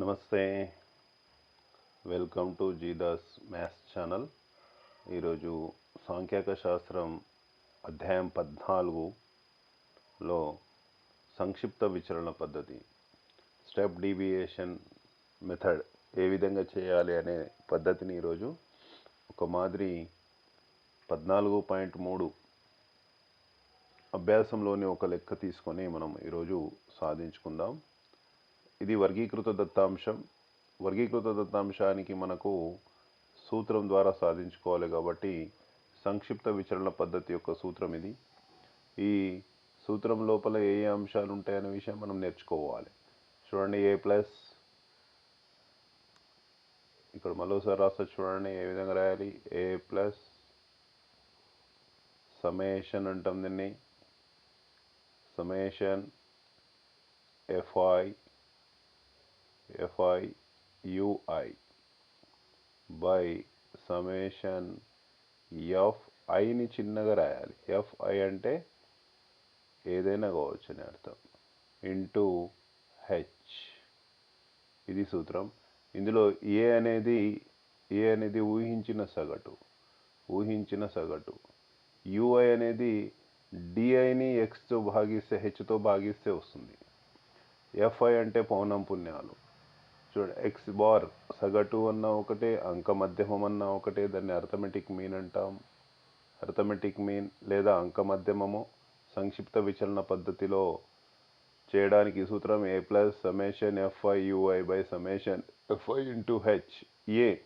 నమస్తే. Welcome to Jeeda's maths channel. ఈరోజు సాంఖ్యాక శాస్త్రం అధ్యాయం పద్నాలుగులో సంక్షిప్త విచరణ పద్ధతి స్టెప్ డీవియేషన్ మెథడ్ ఏ విధంగా చేయాలి అనే పద్ధతిని ఈరోజు ఒక మాదిరి పద్నాలుగు పాయింట్ మూడు అభ్యాసంలోని ఒక లెక్క తీసుకొని మనం ఈరోజు సాధించుకుందాం. ఇది వర్గీకృత దత్తాంశం. వర్గీకృత దత్తాంశానికి మనకు సూత్రం ద్వారా సాధించుకోవాలి కాబట్టి సంక్షిప్త విచరణ పద్ధతి యొక్క సూత్రం ఇది. ఈ సూత్రం లోపల ఏ ఏ అంశాలు ఉంటాయనే విషయం మనం నేర్చుకోవాలి. చూడండి ఏ ప్లస్. ఇక్కడ మరోసారి రాస్తా చూడండి ఏ విధంగా రాయాలి? ఏ ప్లస్. సమేషన్ అంటాం దీన్ని. Summation FI. F I U I by summation F ఐని చిన్నగా రాయాలి. ఎఫ్ఐ అంటే ఏదైనా కావచ్చు అని అర్థం. ఇంటూ హెచ్ ఇది సూత్రం. ఇందులో ఏ అనేది ఏ అనేది ఊహించిన సగటు ఊహించిన సగటు. యుఐ అనేది డిఐని ఎక్స్తో భాగిస్తే హెచ్తో భాగిస్తే వస్తుంది. ఎఫ్ఐ అంటే పౌనం పుణ్యాలు. చూడు ఎక్స్ బార్ సగటు అన్న ఒకటే అంక మధ్యమం అన్న ఒకటే దాన్ని అర్థమెటిక్ మీన్ అంటాం. అర్థమెటిక్ మీన్ లేదా అంక మధ్యమము సంక్షిప్త విచలన పద్ధతిలో చేయడానికి సూత్రం A plus summation FI UI by summation FI into H A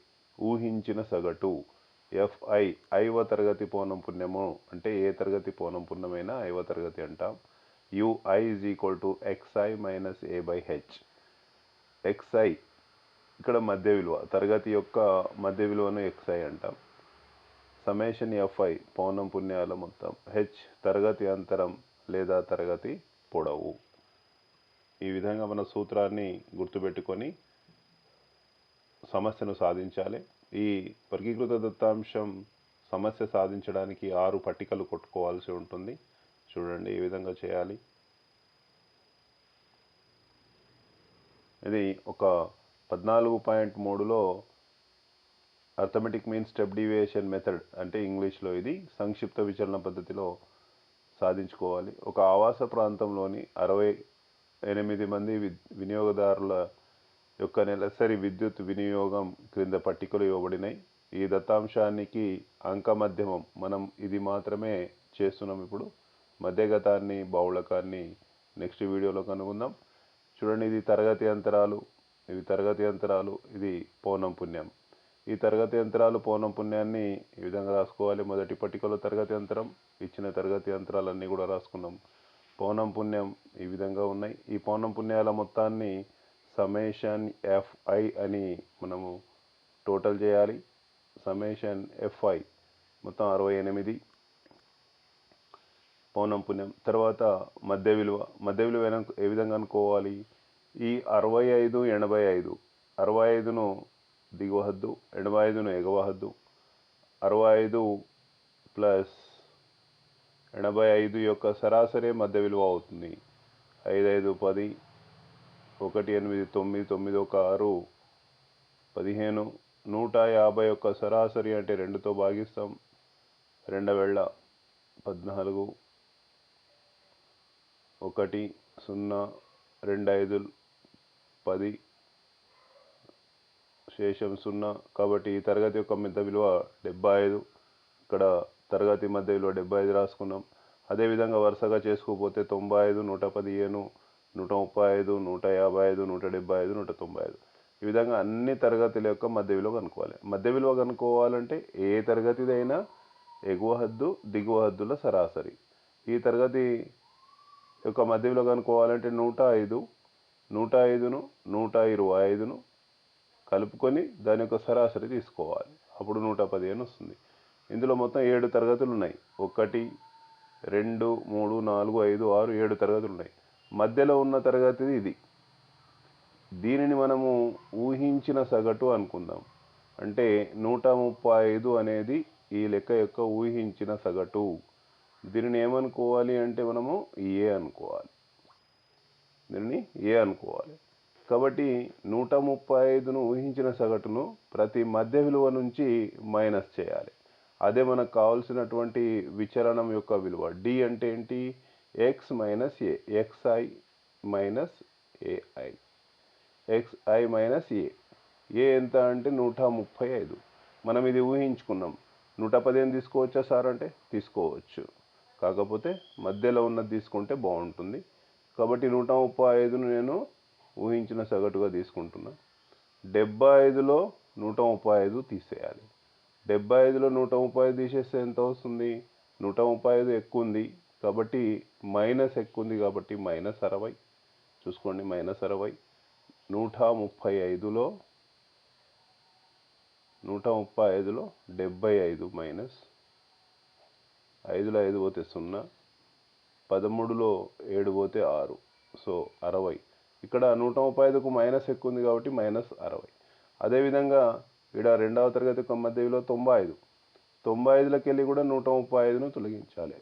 ఊహించిన సగటు. ఎఫ్ఐ ఐవ తరగతి పౌనం పుణ్యము అంటే ఏ తరగతి పౌనం పుణ్యమైనా ఐవ తరగతి అంటాం. UI is equal to XI minus A by H XI ఇక్కడ మధ్య విలువ తరగతి యొక్క మధ్య విలువను ఎక్స్ఐ అంటాం. సమేషన్ ఎఫ్ఐ పౌనం పుణ్యాల మొత్తం హెచ్ తరగతి అంతరం లేదా తరగతి పొడవు. ఈ విధంగా మన సూత్రాన్ని గుర్తుపెట్టుకొని సమస్యను సాధించాలి. ఈ వర్గీకృత దత్తాంశం సమస్య సాధించడానికి ఆరు పట్టికలు కొట్టుకోవాల్సి ఉంటుంది. చూడండి ఏ విధంగా చేయాలి. ఇది ఒక పద్నాలుగు పాయింట్ మూడులో arithmetic mean step deviation method అంటే ఇంగ్లీష్లో ఇది సంక్షిప్త విచలన పద్ధతిలో సాధించుకోవాలి. ఒక ఆవాస ప్రాంతంలోని అరవై ఎనిమిది మంది వినియోగదారుల యొక్క నెలసరి విద్యుత్ వినియోగం క్రింద పట్టికలు ఇవ్వబడినాయి ఈ దత్తాంశానికి అంక మధ్యమం మనం ఇది మాత్రమే చేస్తున్నాం ఇప్పుడు. మధ్యగతాన్ని బావుళకాన్ని నెక్స్ట్ వీడియోలో కనుగొందాం. చూడండి ఇది తరగతి అంతరాలు ఇవి తరగతి అంతరాలు ఇది పౌనం పుణ్యం. ఈ తరగతి అంతరాలు పౌనం పుణ్యాన్ని ఈ విధంగా రాసుకోవాలి. మొదటి పట్టికలో తరగతి అంతరం ఇచ్చిన తరగతి అంతరాలన్నీ కూడా రాసుకున్నాం. పౌనం పుణ్యం ఈ విధంగా ఉన్నాయి. ఈ పౌనం పుణ్యాల మొత్తాన్ని సమేషన్ ఎఫ్ఐ అని మనము టోటల్ చేయాలి. సమేషన్ ఎఫ్ఐ మొత్తం అరవై ఎనిమిది. పౌనం పుణ్యం. తర్వాత మధ్య విలువ. మధ్య విలువ ఏ విధంగా అనుకోవాలి? ఈ అరవై ఐదు ఎనభై ఐదు అరవై ఐదును దిగువహద్దు ఎనభై ఐదును ఎగవహద్దు. అరవై ఐదు ప్లస్ ఎనభై ఐదు యొక్క సరాసరి మధ్య విలువ అవుతుంది. ఐదు ఐదు పది. ఒకటి ఎనిమిది తొమ్మిది తొమ్మిది ఒక ఆరు. పదిహేను. నూట యాభై ఒక్క సరాసరి అంటే రెండుతో భాగిస్తాం. రెండవేళ్ళ పద్నాలుగు. ఒకటి సున్నా రెండు ఐదు పది శేషం సున్నా. కాబట్టి ఈ తరగతి యొక్క మధ్య విలువ డెబ్బై ఐదు ఇక్కడ తరగతి మధ్య విలువ డెబ్బై ఐదు రాసుకున్నాం. అదేవిధంగా వరుసగా చేసుకోపోతే తొంభై ఐదు నూట పదిహేను నూట ముప్పై ఐదు నూట యాభై ఐదు నూట డెబ్బై ఐదు నూట తొంభై ఐదు ఈ విధంగా అన్ని తరగతుల యొక్క మధ్య విలువ కనుక్కోవాలి. మధ్య విలువ కనుక్కోవాలంటే ఏ తరగతిదైనా ఎగువ హద్దు దిగువ హద్దుల సరాసరి. ఈ తరగతి యొక్క మధ్యలో కనుక్కోవాలంటే నూట ఐదు నూట ఐదును నూట ఇరవై ఐదును కలుపుకొని దాని యొక్క సరాసరి తీసుకోవాలి. అప్పుడు నూట పదిహేను వస్తుంది. ఇందులో మొత్తం ఏడు తరగతులు ఉన్నాయి. ఒకటి రెండు మూడు నాలుగు ఐదు ఆరు ఏడు తరగతులు ఉన్నాయి. మధ్యలో ఉన్న తరగతి ఇది. దీనిని మనము ఊహించిన సగటు అనుకుందాం. అంటే నూట ముప్పై ఐదు అనేది ఈ లెక్క యొక్క ఊహించిన సగటు. దీనిని ఏమనుకోవాలి అంటే మనము ఏ అనుకోవాలి? దీనిని ఏ అనుకోవాలి? కాబట్టి నూట ముప్పై ఐదును ఊహించిన సగటును ప్రతి మధ్య విలువ నుంచి మైనస్ చేయాలి. అదే మనకు కావాల్సినటువంటి విచలనం యొక్క విలువ. డి అంటే ఏంటి? X minus A XI minus AI XI minus A A ఎంత అంటే నూట ముప్పై ఐదు. మనం ఇది ఊహించుకున్నాం. నూట పదిహేను తీసుకోవచ్చా సార్ అంటే? తీసుకోవచ్చు. కాకపోతే మధ్యలో ఉన్నది తీసుకుంటే బాగుంటుంది. కాబట్టి నూట ముప్పై ఐదును నేను ఊహించిన సగటుగా తీసుకుంటున్నా. డెబ్బై ఐదులో నూట ముప్పై ఐదు తీసేయాలి. డెబ్బై ఐదులో నూట ముప్పై ఐదు తీసేస్తే ఎంత వస్తుంది? నూట ముప్పై ఐదు ఎక్కువ ఉంది కాబట్టి మైనస్ ఎక్కువ ఉంది కాబట్టి మైనస్ అరవై. చూసుకోండి మైనస్ అరవై. నూట ముప్పై ఐదులో నూట ముప్పై ఐదులో డెబ్బై ఐదు మైనస్ ఐదులో ఐదు పోతే సున్నా పదమూడులో ఏడు పోతే ఆరు. సో అరవై. ఇక్కడ నూట ముప్పై ఐదుకు మైనస్ ఎక్కువ ఉంది కాబట్టి మైనస్ అరవై. అదేవిధంగా ఇక్కడ రెండవ తరగతి యొక్క మధ్య విలువ తొంభై ఐదు. తొంభై ఐదులోకి వెళ్ళి కూడా నూట ముప్పై ఐదును తొలగించాలి.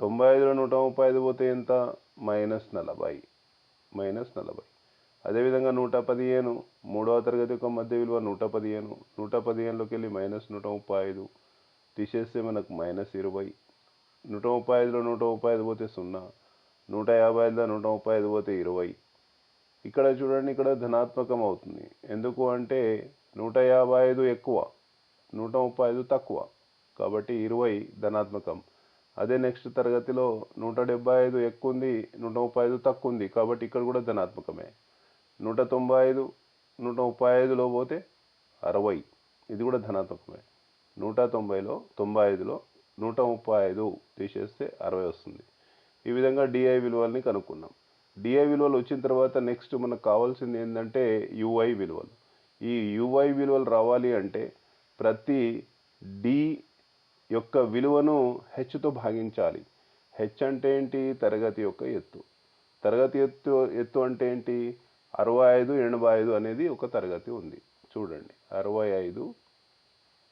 తొంభై ఐదులో నూట ముప్పై ఐదు పోతే ఎంత? మైనస్ నలభై. మైనస్ నలభై. అదేవిధంగా నూట పదిహేను. మూడవ తరగతి యొక్క మధ్య విలువ నూట పదిహేను. నూట పదిహేనులోకి వెళ్ళి మైనస్ నూట ముప్పై ఐదు. తీసేస్తే మనకు మైనస్ ఇరవై. నూట ముప్పై ఐదులో నూట ముప్పై ఐదు పోతే సున్నా. నూట యాభై ఐదులో నూట ముప్పై ఐదు పోతే ఇరవై. ఇక్కడ చూడండి ఇక్కడ ధనాత్మకం అవుతుంది. ఎందుకు అంటే నూట యాభై ఐదు ఎక్కువ నూట ముప్పై ఐదు తక్కువ. కాబట్టి ఇరవై ధనాత్మకం. అదే నెక్స్ట్ తరగతిలో నూట డెబ్బై ఐదు ఎక్కువ ఉంది నూట ముప్పై ఐదు తక్కువ ఉంది కాబట్టి ఇక్కడ కూడా ధనాత్మకమే. నూట తొంభై ఐదు నూట ముప్పై ఐదులో పోతే అరవై. ఇది కూడా ధనాత్మకమే. నూట తొంభైలో తొంభై ఐదులో నూట ముప్పై ఐదు తీసేస్తే అరవై వస్తుంది. ఈ విధంగా డిఐ విలువల్ని కనుక్కున్నాం. డిఐ విలువలు వచ్చిన తర్వాత నెక్స్ట్ మనకు కావాల్సింది ఏంటంటే యుఐ విలువలు. ఈ యుఐ విలువలు రావాలి అంటే ప్రతి డి యొక్క విలువను హెచ్తో భాగించాలి. హెచ్ అంటే ఏంటి? తరగతి యొక్క ఎత్తు. తరగతి ఎత్తు ఎత్తు అంటే ఏంటి? అరవై ఐదు ఎనభై ఐదు అనేది ఒక తరగతి ఉంది. చూడండి. అరవై ఐదు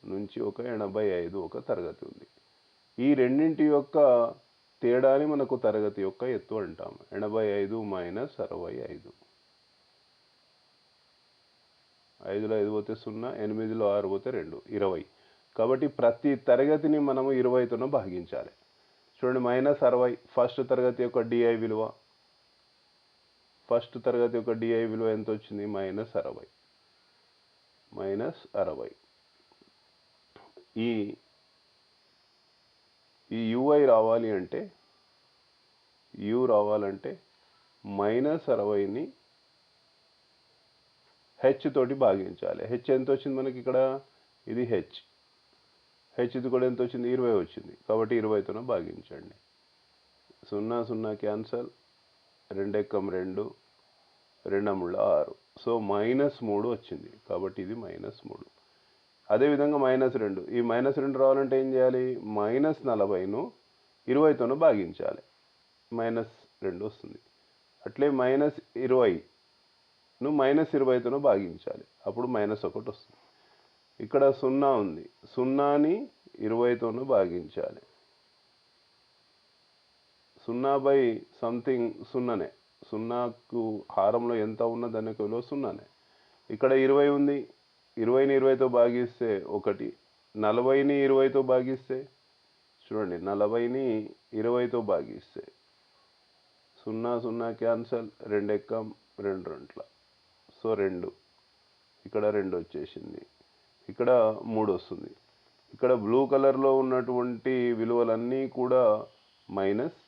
నుంచి ఒక ఎనభై ఐదు ఒక తరగతి ఉంది. ఈ రెండింటి యొక్క తేడాని మనకు తరగతి యొక్క ఎత్తు అంటాం. ఎనభై ఐదు మైనస్ అరవై ఐదు. ఐదులో ఐదు పోతే సున్నా ఎనిమిదిలో ఆరు పోతే రెండు ఇరవై. కాబట్టి ప్రతి తరగతిని మనము ఇరవైతోనో భాగించాలి. చూడండి మైనస్ అరవై ఫస్ట్ తరగతి యొక్క డిఐ విలువ. ఫస్ట్ తరగతి యొక్క డిఐ విలువ ఎంత వచ్చింది? మైనస్ అరవై. మైనస్ అరవై. ఈ ఈ యుఐ రావాలి అంటే యు రావాలంటే మైనస్ అరవైని హెచ్ తోటి భాగించాలి. హెచ్ ఎంత వచ్చింది మనకి ఇక్కడ? ఇది హెచ్ హెచ్ ఇది కూడా ఎంత వచ్చింది ఇరవై వచ్చింది. కాబట్టి ఇరవైతోనే భాగించండి. సున్నా సున్నా క్యాన్సల్. రెండు ఎక్కం రెండు. రెండు ఆరు. సో మైనస్ మూడు వచ్చింది. కాబట్టి ఇది మైనస్ మూడు. అదేవిధంగా మైనస్ రెండు. ఈ మైనస్ రెండు రావాలంటే ఏం చేయాలి? మైనస్ నలభైను ఇరవైతోనూ భాగించాలి. మైనస్ రెండు వస్తుంది. అట్లే మైనస్ ఇరవైను మైనస్ ఇరవైతోనూ భాగించాలి. అప్పుడు మైనస్ ఒకటి వస్తుంది. ఇక్కడ సున్నా ఉంది. సున్నాని ఇరవైతోనూ భాగించాలి. సున్నా బై సంథింగ్ సున్నానే. సున్నాకు హారంలో ఎంత ఉన్న దాని యొక్క విలువ సున్నానే. ఇక్కడ ఇరవై ఉంది. ఇరవైని ఇరవైతో భాగిస్తే ఒకటి నలభైని ఇరవైతో భాగిస్తే చూడండి నలభైని ఇరవైతో భాగిస్తే సున్నా సున్నా క్యాన్సల్ రెండు ఎక్కం రెండు రెంట్ల. సో రెండు. ఇక్కడ రెండు వచ్చేసింది. ఇక్కడ మూడు వస్తుంది. ఇక్కడ బ్లూ కలర్లో ఉన్నటువంటి విలువలన్నీ కూడా మైనస్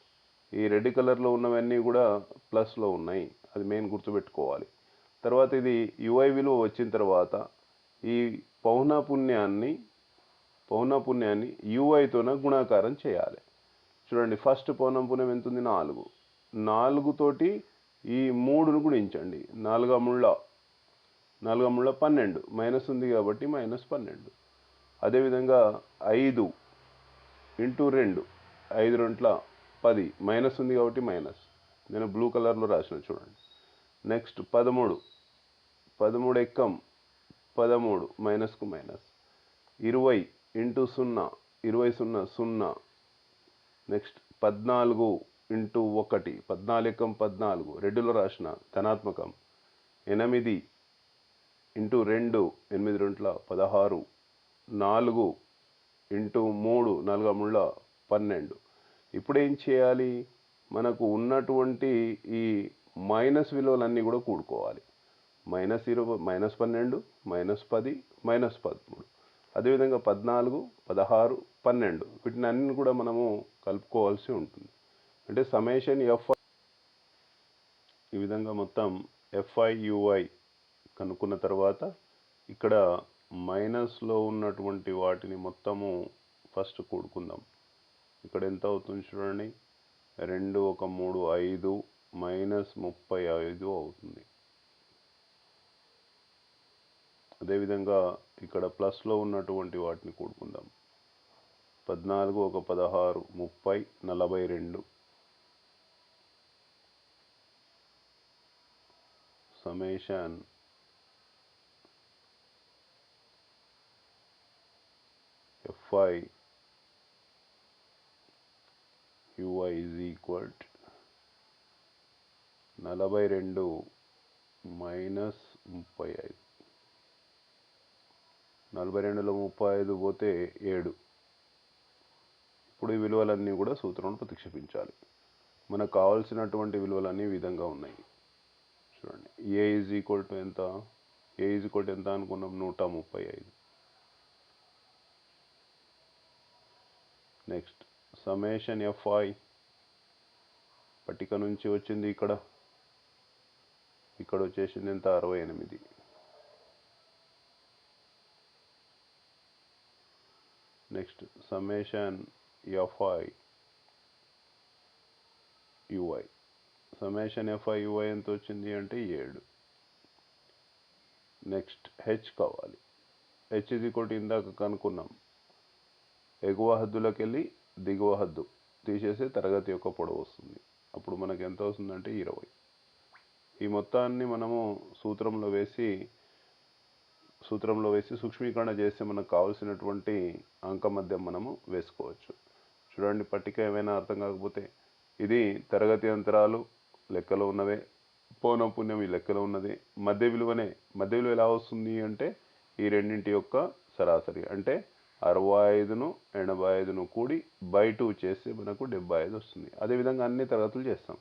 ఈ రెడ్ కలర్లో ఉన్నవన్నీ కూడా ప్లస్లో ఉన్నాయి. అది మెయిన్ గుర్తుపెట్టుకోవాలి. తర్వాత ఇది యుఐ విలువ వచ్చిన తర్వాత ఈ పౌనపుణ్యాన్ని పౌనపుణ్యాన్ని యుఐతోన గుణాకారం చేయాలి. చూడండి ఫస్ట్ పౌనపుణ్యం ఎంత ఉంది నాలుగు నాలుగుతోటి ఈ మూడును గుణించండి. నాలుగు నాలుగముళ్ళ పన్నెండు. మైనస్ ఉంది కాబట్టి మైనస్ పన్నెండు. అదేవిధంగా ఐదు ఇంటూ రెండు. ఐదు రెంట్ల పది. మైనస్ ఉంది కాబట్టి మైనస్. నేను బ్లూ కలర్లో రాసిన చూడండి. నెక్స్ట్ పదమూడు. పదమూడు ఎక్కం. పదమూడు మైనస్కు మైనస్. ఇరవై ఇంటూ సున్నా ఇరవై సున్నా సున్నా. నెక్స్ట్ పద్నాలుగు ఇంటూ ఒకటి పద్నాలుకం పద్నాలుగు. రెడ్డులో రాసిన ధనాత్మకం. ఎనిమిది ఇంటూ రెండు ఎనిమిది రెంట్ల పదహారు. నాలుగు ఇంటూ మూడు నాలుగు ముళ్ళ పన్నెండు. ఇప్పుడు ఏం చేయాలి? మనకు ఉన్నటువంటి ఈ మైనస్ విలువలన్నీ కూడా కూడుకోవాలి. మైనస్ ఇరవై మైనస్ పన్నెండు మైనస్ పది మైనస్ పదమూడు. అదేవిధంగా పద్నాలుగు పదహారు పన్నెండు. వీటిని అన్ని కూడా మనము కలుపుకోవాల్సి ఉంటుంది. అంటే సమేషన్ ఎఫ్ ఈ విధంగా మొత్తం ఎఫ్ఐయుఐ కనుక్కున్న తర్వాత ఇక్కడ మైనస్లో ఉన్నటువంటి వాటిని మొత్తము ఫస్ట్ కూడుకుందాం. ఇక్కడ ఎంత అవుతుంది చూడండి. రెండు ఒక మూడు ఐదు మైనస్ ముప్పై ఐదు అవుతుంది. అదేవిధంగా ఇక్కడ ప్లస్లో ఉన్నటువంటి వాటిని కూడుకుందాం. పద్నాలుగు ఒక పదహారు ముప్పై నలభై రెండు. Summation FI UI is equal నలభై రెండు మైనస్ ముప్పై ఐదు. నలభై రెండులో ముప్పై ఐదు పోతే ఏడు. ఇప్పుడు ఈ విలువలన్నీ కూడా సూత్రంలో ప్రతిక్షేపించాలి. మనకు కావాల్సినటువంటి విలువలన్నీ ఈ విధంగా ఉన్నాయి. చూడండి. ఏ ఈజ్ ఈక్వల్ టు ఎంత? ఏ ఈజ్ ఈక్వల్ టు ఎంత అనుకున్నాం? నూట ముప్పై ఐదు నెక్స్ట్ సమేషన్ ఎఫ్ఐ పట్టిక నుంచి వచ్చింది ఇక్కడ. ఇక్కడ వచ్చేసింది ఎంత? అరవై ఎనిమిది. Next summation FI UI summation FI UI ఎంత వచ్చింది అంటే ఏడు. నెక్స్ట్ హెచ్ కావాలి. హెచ్ ఇది ఒకటి ఇందాక కనుక్కున్నాం. ఎగువ హద్దులోకి వెళ్ళి దిగువ హద్దు తీసేసి తరగతి యొక్క పొడవు వస్తుంది. అప్పుడు మనకు ఎంత వస్తుందంటే ఇరవై. ఈ మొత్తాన్ని మనము సూత్రంలో వేసి సూత్రంలో వేసి సూక్ష్మీకరణ చేస్తే మనకు కావాల్సినటువంటి అంక మనము వేసుకోవచ్చు. చూడండి పట్టిక ఏమైనా అర్థం కాకపోతే ఇది తరగతి అంతరాలు లెక్కలో ఉన్నవే పౌనం పుణ్యం ఈ లెక్కలో ఉన్నది. మధ్య విలువనే మధ్య విలువ ఎలా వస్తుంది అంటే ఈ రెండింటి యొక్క సరాసరి. అంటే అరవై ఐదును ఎనభై ఐదును కూడి బై టూ చేస్తే మనకు డెబ్బై ఐదు వస్తుంది అదేవిధంగా అన్ని తరగతులు చేస్తాం.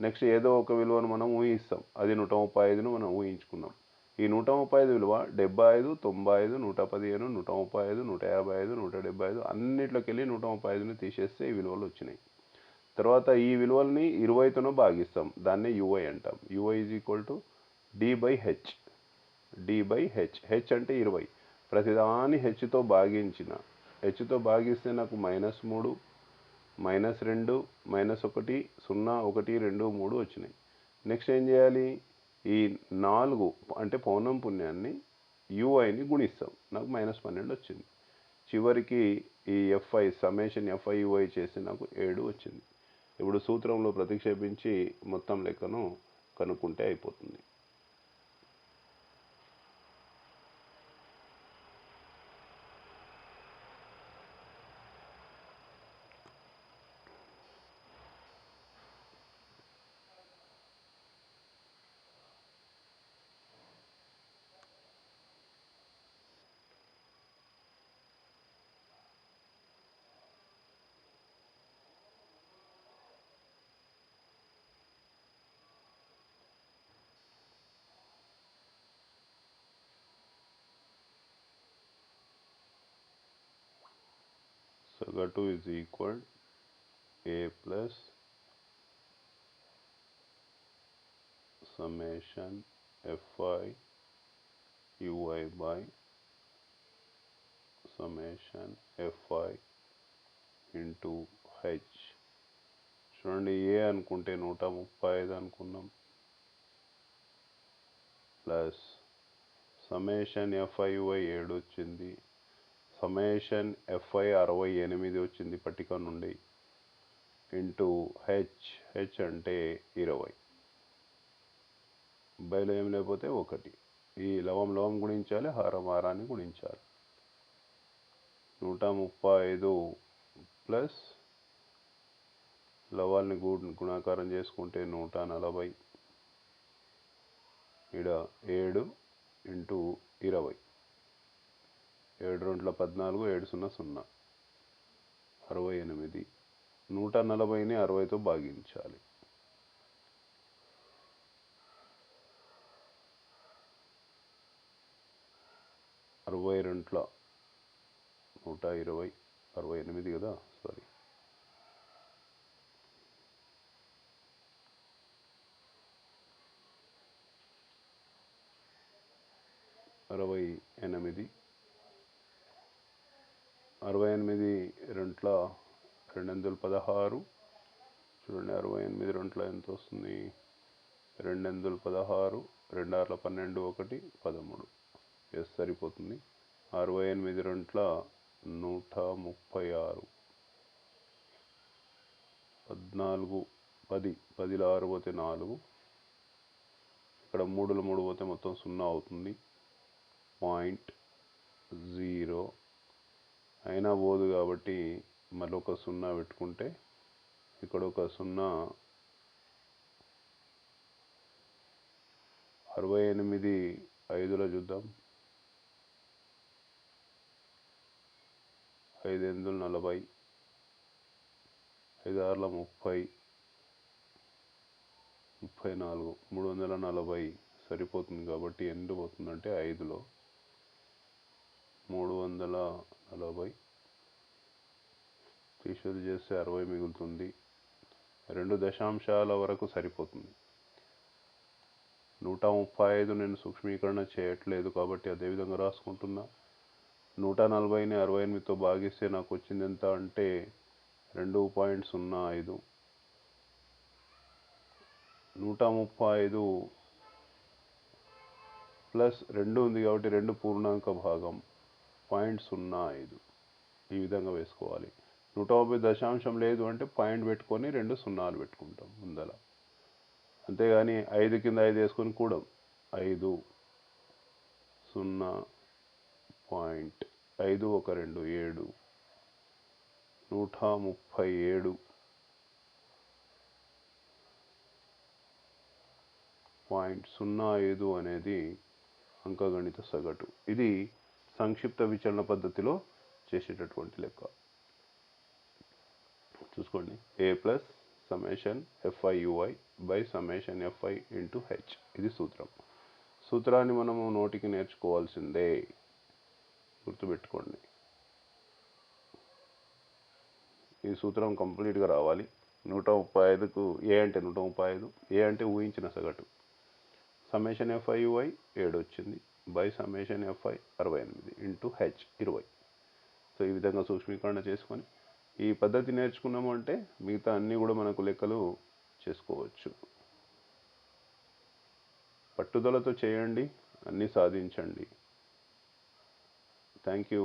నెక్స్ట్ ఏదో ఒక విలువను మనం ఊహిస్తాం. అది నూట ముప్పై ఐదును మనం ఊహించుకున్నాం. ఈ నూట ముప్పై ఐదు విలువ డెబ్బై ఐదు తొంభై ఐదు నూట పదిహేను నూట ముప్పై ఐదు నూట యాభై ఐదు నూట డెబ్బై ఐదు అన్నిట్లోకి వెళ్ళి నూట ముప్పై ఐదుని తీసేస్తే ఈ విలువలు వచ్చినాయి. తర్వాత ఈ విలువల్ని ఇరవైతోనో భాగిస్తాం. దాన్ని యుఐ అంటాం. UI is equal to D by H. D by H. H అంటే ఇరవై. ప్రతిదాని హెచ్తో భాగించిన హెచ్తో భాగిస్తే నాకు మైనస్ మూడు మైనస్ రెండు మైనస్ ఒకటి సున్నా ఒకటి రెండు మూడు వచ్చినాయి. నెక్స్ట్ ఏం చేయాలి? ఈ నాలుగు అంటే పౌర్ణం పుణ్యాన్ని యూఐని గుణిస్తాం. నాకు మైనస్ పన్నెండు వచ్చింది. చివరికి ఈ ఎఫ్ఐ సమేషన్ ఎఫ్ఐ యూఐ చేసి నాకు ఏడు వచ్చింది. ఇప్పుడు సూత్రంలో ప్రతిక్షేపించి మొత్తం లెక్కను కనుక్కుంటే అయిపోతుంది. సగటు is equal A plus summation FI UI by summation FI into H. చూడండి ఏ అనుకుంటే నూట ముప్పై ఐదు అనుకున్నాం. ప్లస్ సమేషన్ ఎఫ్ఐవై ఏడు వచ్చింది సమేషన్ ఎఫ్ఐ అరవై ఎనిమిది వచ్చింది పట్టిక నుండి. ఇంటూ హెచ్ హెచ్ అంటే ఇరవై. బయలు ఏం లేకపోతే ఒకటి. ఈ లవం లవం గుణించాలి హారం హారాన్ని గుణించాలి. నూట ముప్పై ఐదు ప్లస్ లవాల్ని గు గుణాకారం చేసుకుంటే నూట నలభై. ఈడ ఏడు ఇంటూ ఇరవై. ఏడు రెండుల పద్నాలుగు ఏడు సున్నా సున్నా. అరవై ఎనిమిది. నూట నలభైని అరవైతో భాగించాలి. అరవై రెండుల నూట ఇరవై అరవై ఎనిమిది కదా? సారీ అరవై ఎనిమిది. అరవై ఎనిమిది రెంట్ల రెండు వందల పదహారు. చూడండి అరవై ఎనిమిది రెంట్ల ఎంత వస్తుంది రెండు వందల పదహారు రెండు ఆరుల పన్నెండు ఒకటి పదమూడు. ఎస్ సరిపోతుంది. అరవై ఎనిమిది రెంట్ల నూట ముప్పై ఆరు. పద్నాలుగు పది పదిలో ఆరు పోతే నాలుగు. ఇక్కడ మూడులో మూడు పోతే మొత్తం సున్నా అవుతుంది. Point zero. అయినా పోదు కాబట్టి మళ్ళీ ఒక సున్నా పెట్టుకుంటే ఇక్కడ ఒక సున్నా అరవై ఎనిమిది ఐదులో చూద్దాం. ఐదు ఎనిమిది నలభై ఐదు ఆరుల ముప్పై ముప్పై నాలుగు మూడు వందల నలభై సరిపోతుంది కాబట్టి ఎన్ని పోతుందంటే ఐదులో. మూడు వందల నలభై. తీసేది చేస్తే అరవై మిగులుతుంది. రెండు దశాంశాల వరకు సరిపోతుంది. నూట ముప్పై ఐదు నేను సూక్ష్మీకరణ చేయట్లేదు కాబట్టి అదే విధంగా రాసుకుంటున్నా. నూట నలభైని అరవై ఎనిమిదితో భాగిస్తే నాకు వచ్చింది ఎంత అంటే రెండు పాయింట్ సున్నా ఐదు. నూట ముప్పై ఐదు ప్లస్ రెండు ఉంది కాబట్టి రెండు పూర్ణాంక భాగం. పాయింట్ సున్నా ఐదు. ఈ విధంగా వేసుకోవాలి. నూట ముప్పై దశాంశం లేదు అంటే పాయింట్ పెట్టుకొని రెండు సున్నాలు పెట్టుకుంటాం ముందల. అంతేగాని ఐదు కింద ఐదు వేసుకొని కూడం ఐదు సున్నా పాయింట్ ఐదు ఒక రెండు ఏడు. నూట ముప్పై ఏడు పాయింట్ సున్నా ఐదు అనేది అంకగణిత సగటు. ఇది సంక్షిప్త విచరణ పద్ధతిలో చేసేటటువంటి లెక్క. చూసుకోండి. A plus summation F I U I by summation FI into H ఇది సూత్రం. సూత్రాన్ని మనము నోటికి నేర్చుకోవాల్సిందే. గుర్తుపెట్టుకోండి. ఈ సూత్రం కంప్లీట్గా రావాలి. నూట ముప్పై ఐదుకు ఏ అంటే నూట ముప్పై ఐదు. ఏ అంటే ఊహించిన సగటు. సమేషన్ ఎఫ్ఐయుఐ ఏడు వచ్చింది బై సమ్మేషన్ ఎఫ్ఐ అరవై ఎనిమిది ఇంటూ హెచ్ ఇరవై. సో ఈ విధంగా సూక్ష్మీకరణ చేసుకొని ఈ పద్ధతి నేర్చుకున్నాము అంటే మిగతా అన్నీ కూడా మనకు లెక్కలు చేసుకోవచ్చు. పట్టుదలతో చేయండి అన్నీ సాధించండి. Thank you